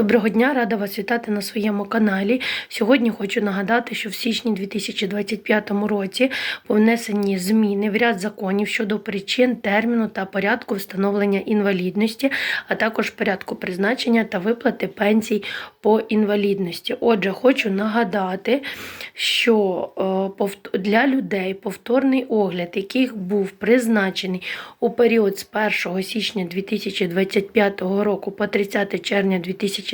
Доброго дня, рада вас вітати на своєму каналі. Сьогодні хочу нагадати, що в січні 2025 році по внесенні зміни в ряд законів щодо причин, терміну та порядку встановлення інвалідності, а також порядку призначення та виплати пенсій по інвалідності. Отже, хочу нагадати, що е, для людей повторний огляд, яких був призначений у період з 1 січня 2025 року по 30 червня 2025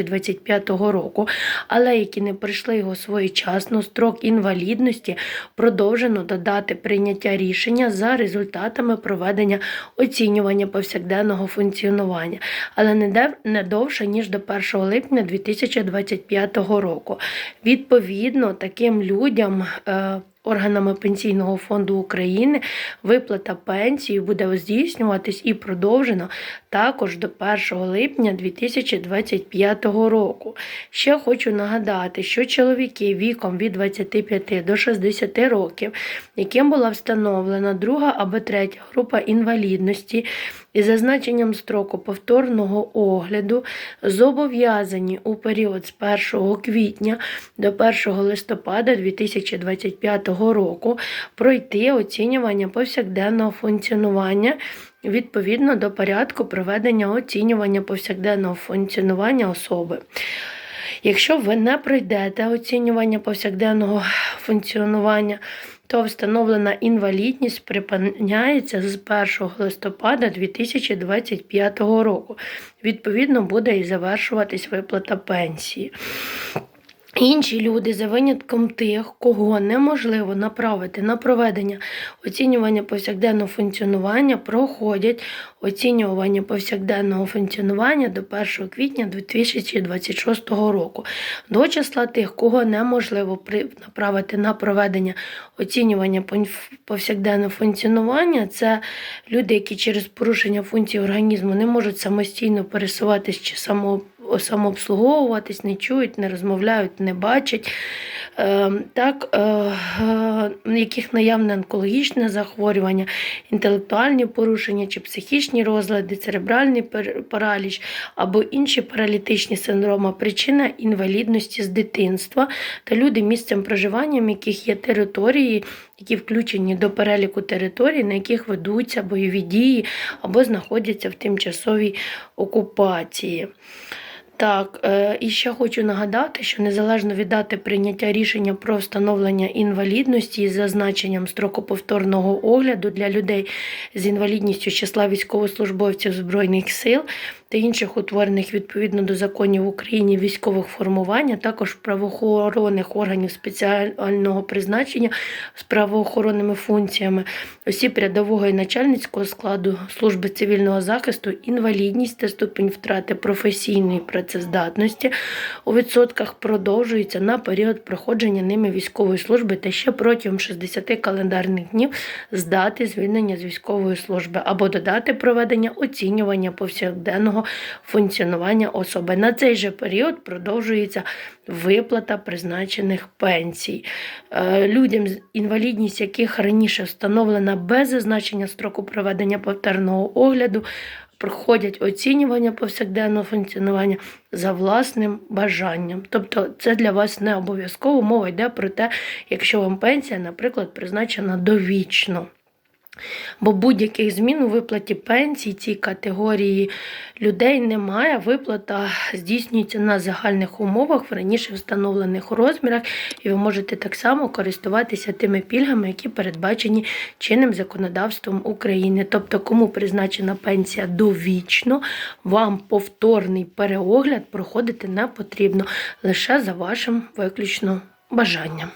року, але які не пройшли його своєчасно, строк інвалідності продовжено додати прийняття рішення за результатами проведення оцінювання повсякденного функціонування, але не довше ніж до 1 липня 2025 року. Відповідно, таким людям. Органами Пенсійного фонду України виплата пенсії буде здійснюватись і продовжено також до 1 липня 2025 року. Ще хочу нагадати, що чоловіки віком від 25 до 60 років, яким була встановлена друга або третя група інвалідності із зазначенням строку повторного огляду, зобов'язані у період з 1 квітня до 1 листопада 2025 року пройти оцінювання повсякденного функціонування відповідно до порядку проведення оцінювання повсякденного функціонування особи. Якщо ви не пройдете оцінювання повсякденного функціонування, то встановлена інвалідність припиняється з 1 листопада 2025 року. Відповідно, буде і завершуватись виплата пенсії. Інші люди, за винятком тих, кого неможливо направити на проведення оцінювання повсякденного функціонування, проходять оцінювання повсякденного функціонування до 1 квітня 2026 року. До числа тих, кого неможливо направити на проведення оцінювання повсякденного функціонування, це люди, які через порушення функцій організму не можуть самостійно пересуватись чи само самообслуговуватись, не чують, не розмовляють, не бачать. Е, Так, е, е, яких наявне онкологічне захворювання, інтелектуальні порушення чи психічні розлади, церебральний параліч або інші паралітичні синдроми, причина інвалідності з дитинства та люди, місцем проживання, яких є території, які включені до переліку територій, на яких ведуться бойові дії або знаходяться в тимчасовій окупації. Так, е, і ще хочу нагадати, що незалежно від дати прийняття рішення про встановлення інвалідності із зазначенням строку повторного огляду для людей з інвалідністю з числа військовослужбовців Збройних сил та інших утворених відповідно до законів України військових формувань, а також правоохоронних органів спеціального призначення з правоохоронними функціями, осіб рядового і начальницького складу служби цивільного захисту, інвалідність та ступінь втрати професійної працездатності у відсотках продовжується на період проходження ними військової служби та ще протягом 60 календарних днів з дати звільнення з військової служби або додати проведення оцінювання повсякденного функціонування особи. На цей же період продовжується виплата призначених пенсій. Е, Людям, з інвалідність яких раніше встановлена без зазначення строку проведення повторного огляду, проходять оцінювання повсякденного функціонування за власним бажанням. Тобто це для вас не обов'язково. Мова йде про те, якщо вам пенсія, наприклад, призначена довічно. Бо будь-яких змін у виплаті пенсій цій категорії людей немає. Виплата здійснюється на загальних умовах в раніше встановлених розмірах, і ви можете так само користуватися тими пільгами, які передбачені чинним законодавством України. Тобто, кому призначена пенсія довічно, вам повторний переогляд проходити не потрібно лише за вашим виключно бажанням.